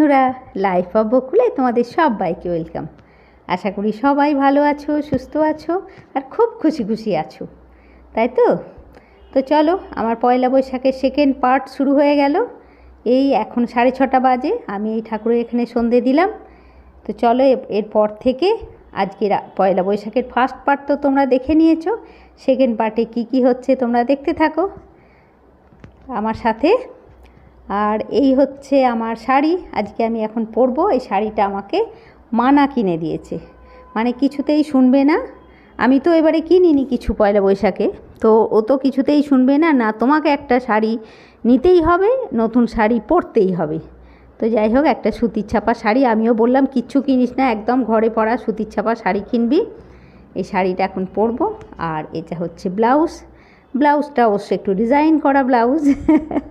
বন্ধুরা life of বকুলে তোমাদের সবাইকে ওয়েলকাম আশা করি সবাই ভালো আছো, সুস্থ আছো, আর খুব খুশি খুশি আছো। তাই তো? তো চলো, আমার পয়লা বৈশাখের সেকেন্ড পার্ট শুরু হয়ে গেল। এই এখন সাড়ে ছটা বাজে, আমি এই ঠাকুরের এখানে সন্ধে দিলাম। তো চলো এরপর থেকে আজকে পয়লা বৈশাখের ফার্স্ট পার্ট তো তোমরা দেখে নিয়েছো। সেকেন্ড পার্টে কি কি হচ্ছে তোমরা দেখতে থাকো। আমার সাথে আর এই হচ্ছে আমার শাড়ি। আজকে আমি এখন পরবো। এই শাড়িটা আমাকে মানা কিনে দিয়েছে। মানে কিছুতেই শুনবে না। আমি তো এবারে কিনিনি কিছু পয়লা বৈশাখে। তো ও তো কিছুতেই শুনবে না না তোমাকে একটা শাড়ি নিতেই হবে, নতুন শাড়ি পরতেই হবে। তো যাই হোক, একটা সুতির ছাপা শাড়ি। আমিও বললাম, কিচ্ছু কিনিস না, একদম ঘরে পরা সুতির ছাপা শাড়ি কিনবি। এই শাড়িটা এখন পরবো। আর এটা হচ্ছে ব্লাউজ। ব্লাউজটা অবশ্য একটু ডিজাইন করা ব্লাউজ।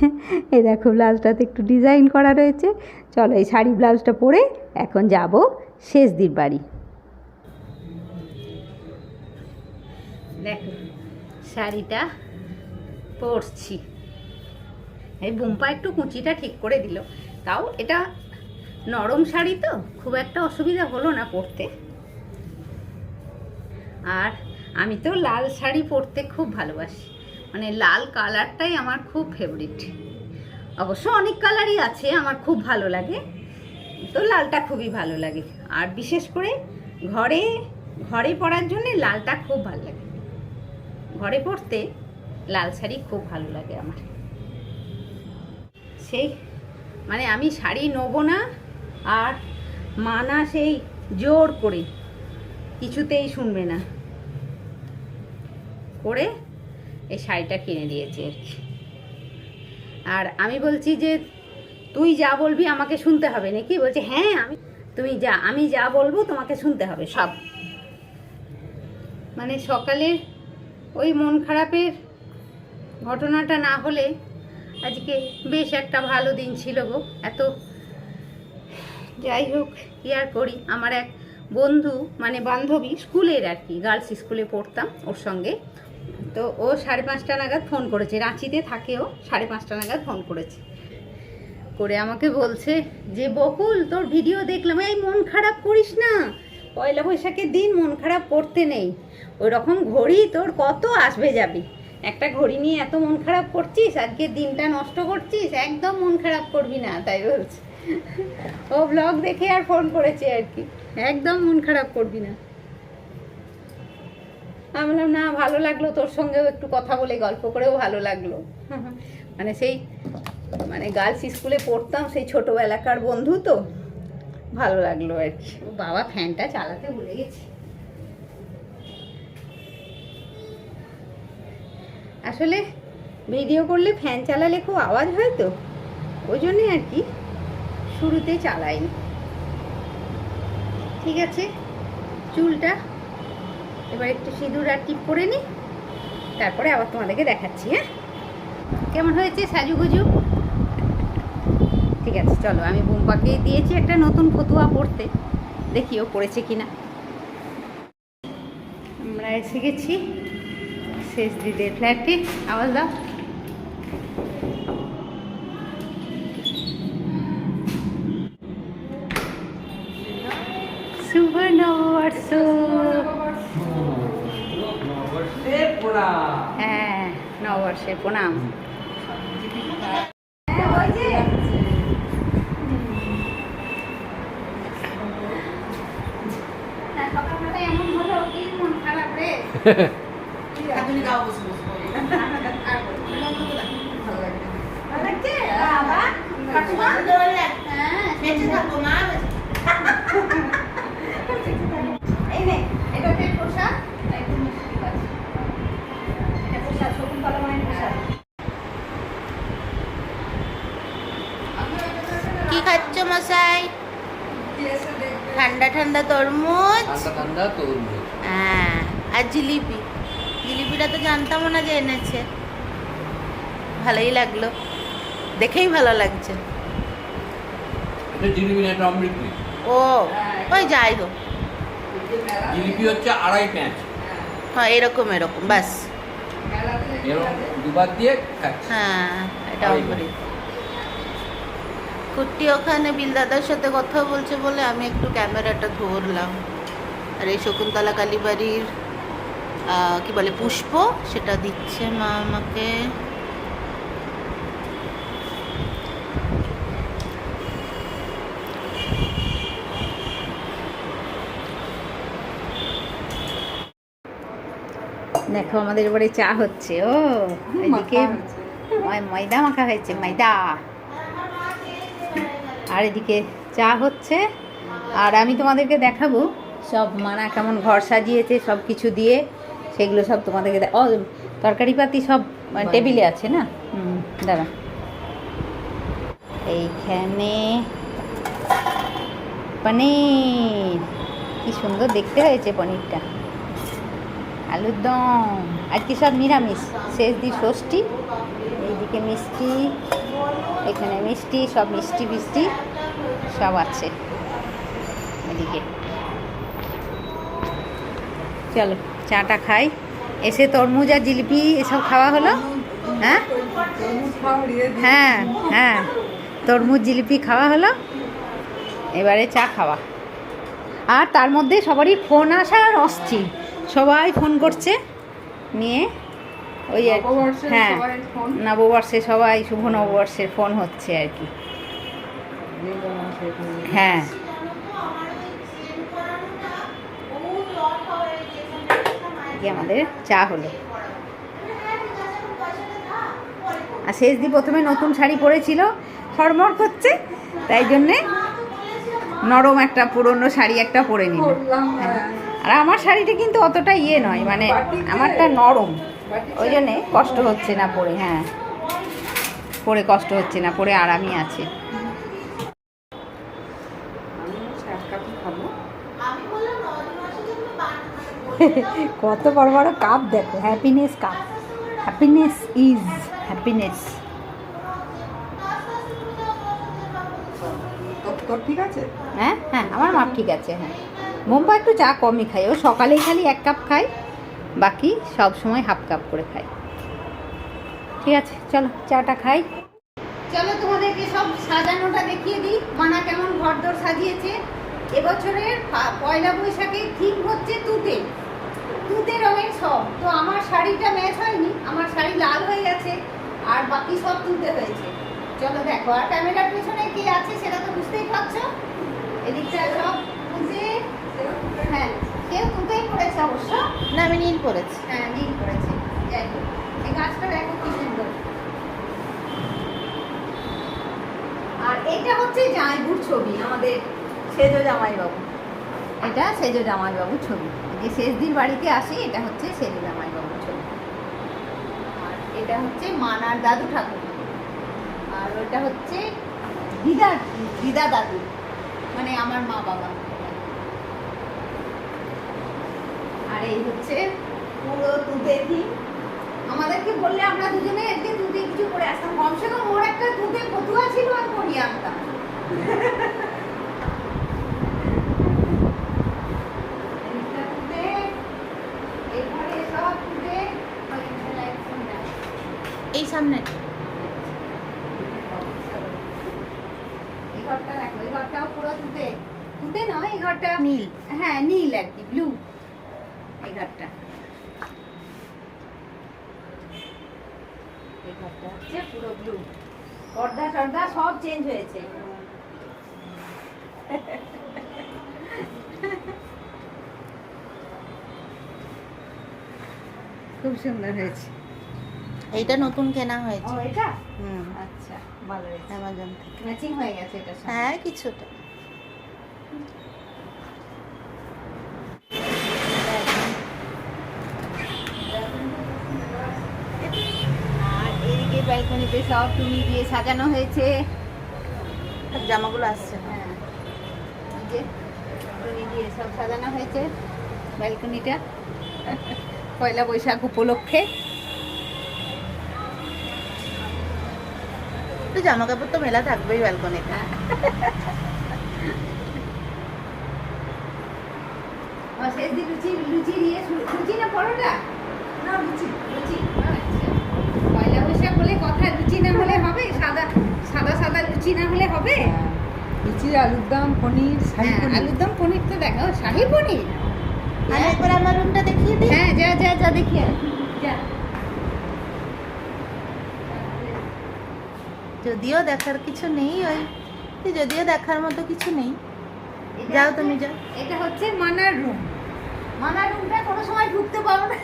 এই দেখো ব্লাউজটাতে একটু ডিজাইন করা রয়েছে। চলো এই শাড়ি ব্লাউজটা পরে এখন যাব শেষদির বাড়ি। দেখো, শাড়িটা পরছি। এই বুম্পা একটু কুচিটা ঠিক করে দিল। তাও এটা নরম শাড়ি তো, খুব একটা অসুবিধা হলো না পরতে। আর আমি তো লাল শাড়ি পরতে খুব ভালোবাসি। মানে লাল কালারটাই আমার খুব ফেভারিট অবশ্য অনেক কালারই আছে, আমার খুব ভালো লাগে। তো লালটা খুবই ভালো লাগে। আর বিশেষ করে ঘরে ঘরে পরার জন্য লালটা খুব ভালো লাগে। ঘরে পরতে লাল শাড়ি খুব ভালো লাগে আমার। সেই মানে আমি শাড়ি নেব না, আর মানা সেই জোর করে কিছুতেই শুনবে না। করে এই শাড়িটা কিনে দিয়েছে আর কি। আর আমি বলছি যে, তুই যা বলবি আমাকে শুনতে হবে নাকি? বলছে হ্যাঁ আমি তুমি যা, আমি যা বলব তোমাকে শুনতে হবে, সব। মানে সকালে ওই মন খারাপের ঘটনাটা না হলে আজকে বেশ একটা ভালো দিন ছিল গো। এত যাই হোক, কি আর করি? আমার এক বন্ধু মানে বান্ধবী, স্কুলের আর কি, গার্লস স্কুলে পড়তাম ওর সঙ্গে। তো ও সাড়ে পাঁচটা নাগাদ ফোন করেছে। রাঁচিতে থাকে ও সাড়ে পাঁচটা নাগাদ ফোন করেছে। করে আমাকে বলছে যে, বকুল, তোর ভিডিও দেখলাম। এই, মন খারাপ করিস না। পয়লা বৈশাখের দিন মন খারাপ করতে নেই। ওই রকম ঘড়ি তোর কত আসবে যাবে? একটা ঘড়ি নিয়ে এত মন খারাপ করছিস, আজকে দিনটা নষ্ট করছিস, একদম মন খারাপ করবি না, তাই বলছে। ও ব্লগ দেখে আর ফোন করেছে আর কি। একদম মন খারাপ করবি না। আমি বললাম না ভালো লাগল তোর সঙ্গেও একটু কথা বলে গল্প করেও ভালো লাগল। মানে সেই মানে গার্লস স্কুলে পড়তাম সেই ছোটোবেলাকার বন্ধু তো ভালো লাগল আর কি। বাবা ফ্যানটা চালাতে ভুলে গেছি। আসলে ভিডিও করলে ফ্যান চালালে খুব আওয়াজ হয় তো ওই জন্যে আর কি শুরুতে চালাইনি। ঠিক আছে চুলটা এবার একটু সিঁদুর আর টিপ করে নিই তারপরে আবার তোমাদেরকে দেখাচ্ছি হ্যাঁ? কেমন হয়েছে সাজুগুজু? ঠিক আছে, চলো, আমি বুম্পাকে দিয়েছি একটা নতুন ফতুয়া পড়তে দেখি ও পড়েছে কি না আমরা এসে গেছি। শেষ দিদের ফ্ল্যাটে। আওয়াজ দাও শুভ নববর্ষ হ্যাঁ নববর্ষে প্রণাম এমন হলো কি মন খারাপ রে ভালো লাগছে বাবা কাকিমা হ্যাঁ এই নে এটা আছে এটা প্রসাদ শকুন্তলা মায়ের প্রসাদ কি খাচ্ছ মশাই? ঠান্ডা ঠান্ডা তরমুজ? ঠান্ডা তরমুজ। হ্যাঁ আর জিলিপি। জিলিপিটা তো জানতামও না যে এনেছে। ভালোই লাগল। দেখেই ভালো লাগছে। ও ওই যাই হোক। জিলিপি হচ্ছে আড়াই প্যাঁচ। হ্যাঁ এরকম এরকম বাস এরকম দুবার দিয়ে হ্যাঁ এটা অমৃত। কুট্টি ওখানে বিল দাদার সাথে কথা বলছে বলে আমি একটু ক্যামেরাটা ধরলাম। আর এই শকুন্তলা কালীবাড়ির কি বলে পুষ্প সেটা দিচ্ছে মা আমাকে। দেখো আমাদের বাড়ি চা হচ্ছে ও। এদিকে ময়দা মাখা হয়েছে ময়দা। আর এদিকে চা হচ্ছে। আর আমি তোমাদেরকে দেখাবো সব মানা কেমন ঘর সাজিয়েছে সব কিছু দিয়ে। সেগুলো সব তোমাদেরকে ও তরকারি পাতি সব মানে টেবিলে আছে না? হুম দাঁড়া। এইখানে পনির। কি সুন্দর দেখতে হয়েছে পনিরটা। আলুর দম আজকে সব নিরামিষ? শেষ দি ষষ্ঠী? এইদিকে মিষ্টি, এখানে মিষ্টি, সব মিষ্টি মিষ্টি সব আছে এদিকে। চলো, চাটা খাই। এসে তরমুজ আর জিলিপি এসব খাওয়া হলো? হ্যাঁ? হ্যাঁ হ্যাঁ। তরমুজ, জিলিপি খাওয়া হলো? এবারে চা খাওয়া। আর তার মধ্যে সবারই ফোন আসা আর অস্থির। সবাই ফোন করছে নিয়ে ওই আর। হ্যাঁ নববর্ষে সবাই শুভ নববর্ষের ফোন হচ্ছে আর কি হ্যাঁ আমাদের চা হলো আর শেষ দি প্রথমে নতুন শাড়ি পরেছিল ফরমর করছে তাই জন্যে নরম একটা পুরনো শাড়ি একটা পরে নিল হ্যাঁ। হ্যাঁ। আর আমার শাড়িটা কিন্তু অতটা ইয়ে নয় মানে আমারটা নরম ওই জন্যে কষ্ট হচ্ছে না পরে হ্যাঁ। পরে কষ্ট হচ্ছে না পরে আরামই আছে। কত বড় বড় কাপ দেখো happiness cup happiness is happiness ঠিক আছে? হ্যাঁ হ্যাঁ আমার মাপ ঠিক আছে হ্যাঁ। মোম্বা একটু চা কমই খাই ও সকালেই খালি এক কাপ খাই বাকি সব সময় হাফ কাপ করে খাই। ঠিক আছে, চলো, চাটা খাই। চলো তোমাদেরকে সব সাজানোটা দেখিয়ে দিই। মানা কেমন ঘরদোর সাজিয়েছে। এবছরের পয়লা বৈশাখে থিম হচ্ছে তুতে। তুতে রঙের সব তো আমার শাড়িটা ম্যাচ হয়নি, আমার শাড়ি লাল হয়ে গেছে, আর বাকি সব তুতে হয়েছে। চলো দেখো, আর ক্যামেরার পেছনে কি আছে সেটা তো বুঝতেই পারছ? এদিকটা সব বুঝে হ্যাঁ কেউ তুতেই পড়েছে অবশ্য না আমি নীল পরেছি। হ্যাঁ নীল করেছে যাই হোক এই গাছটা দেখো কি সুন্দর। আর এটা হচ্ছে জামাইবুর ছবি আমাদের সেজো জামাইবাবু। এটা সেজো জামাইবাবুর ছবি। যে শেষ দিন বাড়িতে আসি এটা হচ্ছে সেজো জামাইবাবুর ছবি। আর এটা হচ্ছে মানার দাদু ঠাকুর। আর ওটা হচ্ছে দিদা দিদা দাদু। মানে আমার মা বাবা। আর এই হচ্ছে পুরো তুতে থিম আমাদেরকে বললে আমরা দুজনে এদিকে তুতে কিছু করে আসতাম। কমসে কম ওর একটা তুতে ফতুয়া ছিল আর করিয়ে আনতাম। এই সামনে। এই ঘরটা দেখো এই ঘরটাও পুরো তুতে তুতে নয় এই ঘরটা নীল। হ্যাঁ নীল আর কি ব্লু এই ঘরটা। এই ঘরটা হচ্ছে পুরো ব্লু পর্দা টর্দা সব চেঞ্জ হয়েছে। খুব সুন্দর হয়েছে। এইটা নতুন কেনা হয়েছে। এটা? হুম। আচ্ছা ভালো হয়েছে। অ্যামাজন থেকে। ম্যাচিং হয়ে গেছে এটা হ্যাঁ কিছুটা আর এদিকে ব্যালকনিতে সব টুনি দিয়ে সাজানো হয়েছে। জামাগুলো আসছে হ্যাঁ। যে টুনি দিয়ে সব সাজানো হয়েছে ব্যালকনিটা। পয়লা বৈশাখ উপলক্ষে। তো জামা কাপড় তো মেলা থাকবেই ব্যালকনিতে। আর শেষ দিন লুচি লুচি দিয়ে লুচি না পরোটা? না লুচি। লুচি না হলে হবে? লুচি লুচি আলুর দম পনির শাহী হ্যাঁ, পনির। আলুর দম পনির তো দেখো শাহি পনির। আর একবার আমার রুমটা দেখিয়ে দিই হ্যাঁ যা যা যা দেখি যা। যদিও দেখার কিছু নেই ওই যদিও দেখার মতো কিছু নেই। যাও তুমি যাও এটা হচ্ছে মানার রুম মানার রুমটা কোনো সময় ঢুকতে পারো না।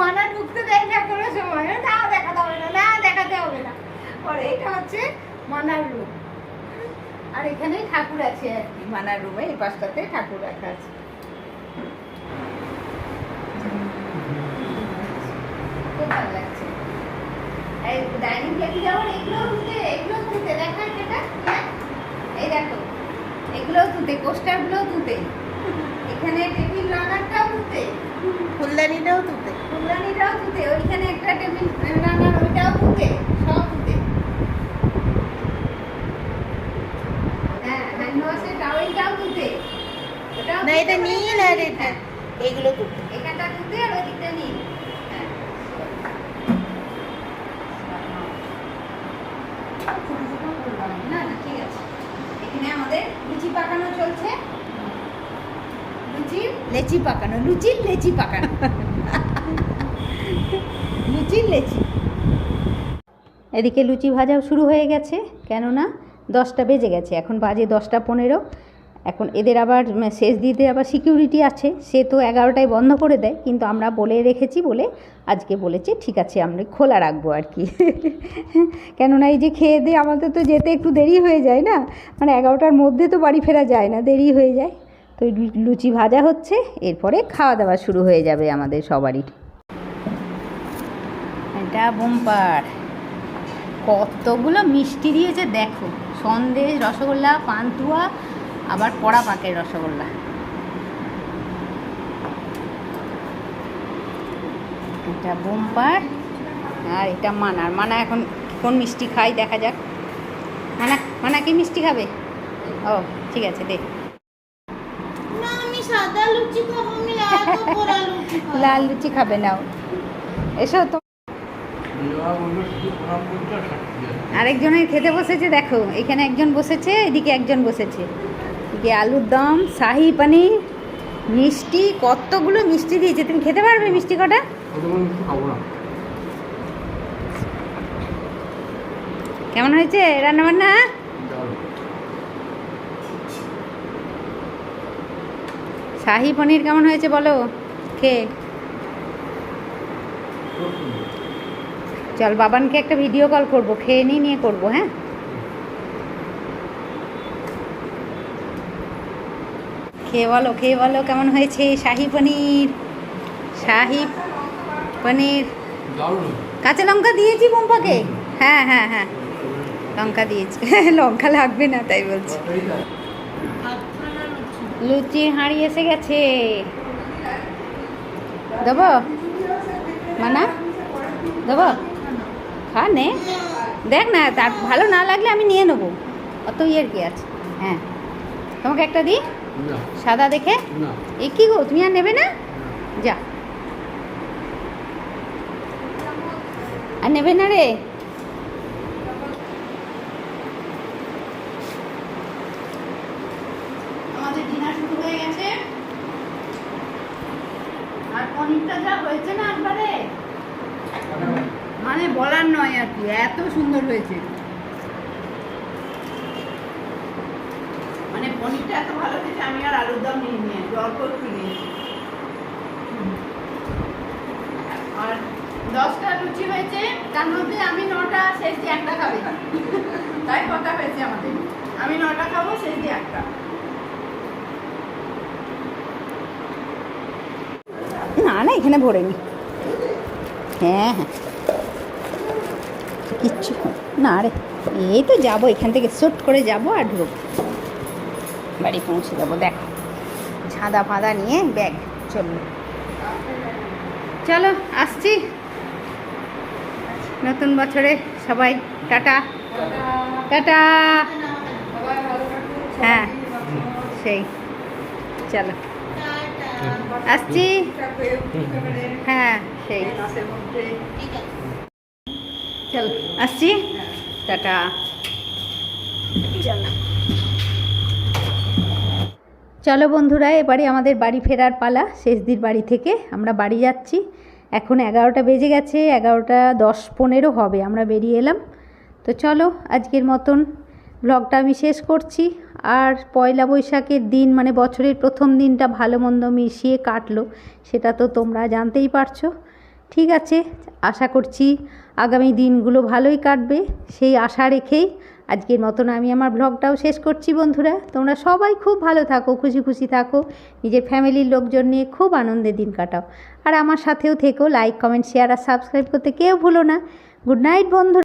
মানা ঢুকতে দেয় না কোনো সময়। না দেখাতে হবে না না দেখাতে হবে না। পরে এটা হচ্ছে মানার রুম আর এখানে ঠাকুর আছে আর কি মানার রুমে এই পাশটাতে ঠাকুর রাখা আছে। খুব ভালো লাগছে। ডাইনিং টেবিল যেমন এগুলো তুলতে এগুলো তুলতে দেখা এটা হ্যাঁ? এই দেখো এগুলোও তুলতে কোস্টারগুলোও তুলতে এখানে টেবিল রানারটাও তুলতে ফুলদানিটাও তুলতে ফুলদানিটাও তুলতে ওইখানে একটা টেবিল রানার ওইটাও তুলতে সব তুলতে হ্যাঁ হ্যান্ড ওয়াশের টাওয়েলটাও না এটা নীল আর এটা। হ্যাঁ, এইগুলো তুলতে এখানটা তুলতে আর ওই দিকটা নীল। হ্যাঁ। ছোট ছোট করলাম। না না ঠিক আছে। এখানে আমাদের লুচি পাকানো চলছে। লেচি? পাকানো লুচির লেচি পাকানো। লুচির লেচি। এদিকে লুচি ভাজাও শুরু হয়ে গেছে। কেননা দশটা বেজে গেছে। এখন বাজে দশটা পনেরো। এখন এদের আবার শেষ দিতে আবার সিকিউরিটি আছে। সে তো এগারোটায় বন্ধ করে দেয়। কিন্তু আমরা বলে রেখেছি বলে আজকে বলেছে, ঠিক আছে, আমরা খোলা রাখব আর কি। কেননা এই যে খেয়ে দিয়ে আমাদের তো যেতে একটু দেরি হয়ে যায় না? মানে এগারোটার মধ্যে তো বাড়ি ফেরা যায় না, দেরি হয়ে যায়। তো লুচি ভাজা হচ্ছে। এরপরে খাওয়া দাওয়া শুরু হয়ে যাবে আমাদের সবারই। এটা বোম্পার কতগুলো মিষ্টি দিয়েছে, দেখো। সন্দেশ, রসগোল্লা, পান্তুয়া আবার কড়া পাকের রসগোল্লা। এটা বোম্পার আর এটা মানার। মানা এখন কোন মিষ্টি খাই দেখা যাক। মানা মানা কি মিষ্টি খাবে? ও ঠিক আছে দে। না আমি সাদা লুচি খাব আমি লাল লুচি খাব নাও। এসো তো। আরেকজনের খেতে বসেছে দেখো। এখানে একজন বসেছে এদিকে একজন বসেছে। এদিকে আলুর দম, শাহি পানির, মিষ্টি, কতগুলো মিষ্টি দিয়েছে? তুমি খেতে পারবে মিষ্টি কটা? কেমন হয়েছে রান্নাবান্না। শাহি পনির কেমন হয়েছে বলো, খেয়ে। চল বাবানকে একটা ভিডিও কল করব, খেয়ে নিয়ে নিয়ে করব হ্যাঁ? খেয়ে বলো খেয়ে বলো, কেমন হয়েছে? শাহি পনির শাহি পনির। কাঁচা লঙ্কা দিয়েছি বোম্পাকে? হ্যাঁ হ্যাঁ হ্যাঁ। লঙ্কা দিয়েছি। লঙ্কা লাগবে না, তাই বলছি। লুচি হাঁড়ি এসে গেছে। দেবো? মানা? দেবো? খা, নে। দেখ না, তার ভালো না লাগলে আমি নিয়ে নেব। অত ইয়ের কি আছে? হ্যাঁ। তোমাকে একটা দিই? সাদা দেখে? এ কি গো তুমি আর নেবে না? যা। আর নেবে না রে? আমাদের ডিনার হয়ে গেছে। আর পনিরটা যা হয়েছে না একবারে? মানে বলার নয় আর কি এত সুন্দর হয়েছে। এত ভালো আমি আর আলুর দম নিয়ে নিয়েছি অল্প একটু নিয়েছি। আর দশটা হয়েছে, তার মধ্যে আমি নটা, শেষ দিয়ে একটা খাবে। তাই কথা হয়েছে আমাদের? আমি নটা খাব, শেষ দিয়ে একটা। না না, এখানে ভরে নি। হ্যাঁ হ্যাঁ। কিচ্ছু না রে, এই তো যাব, এখান থেকে সুট করে যাব আর ঢুকবো। বাড়ি পৌঁছে যাব, দেখো। ছাদা ফাদা নিয়ে ব্যাগ চলল চলো, আসছি। নতুন বছরে সবাই, টাটা। টাটা। হ্যাঁ সেই। চলো। আসছি। হ্যাঁ সেই। চল, আসছি। টাটা। চলো। বন্ধুরা, এবারে আমাদের বাড়ি ফেরার পালা। শেষদির বাড়ি থেকে আমরা বাড়ি যাচ্ছি। এখন এগারোটা বেজে গেছে, এগারোটা দশ পনেরো হবে, আমরা বেরিয়ে এলাম। তো চলো, আজকের মতন ব্লগটা আমি শেষ করছি। আর পয়লা বৈশাখের দিন মানে বছরের প্রথম দিনটা ভালো মন্দ মিশিয়ে কাটলো, সেটা তো তোমরা জানতেই পারছ। ঠিক আছে, আশা করছি আগামী দিনগুলো ভালোই কাটবে। সেই আশা রেখেই আজকের মতন আমি আমার ব্লগটাও শেষ করছি, বন্ধুরা। তোমরা সবাই খুব ভালো থাকো, খুশি খুশি থাকো। নিজের ফ্যামিলির লোকজন নিয়ে খুব আনন্দে দিন কাটাও। আর আমার সাথেও থেকো, লাইক, কমেন্ট, শেয়ার আর সাবস্ক্রাইব করতে কেউ ভুলো না। গুড নাইট বন্ধু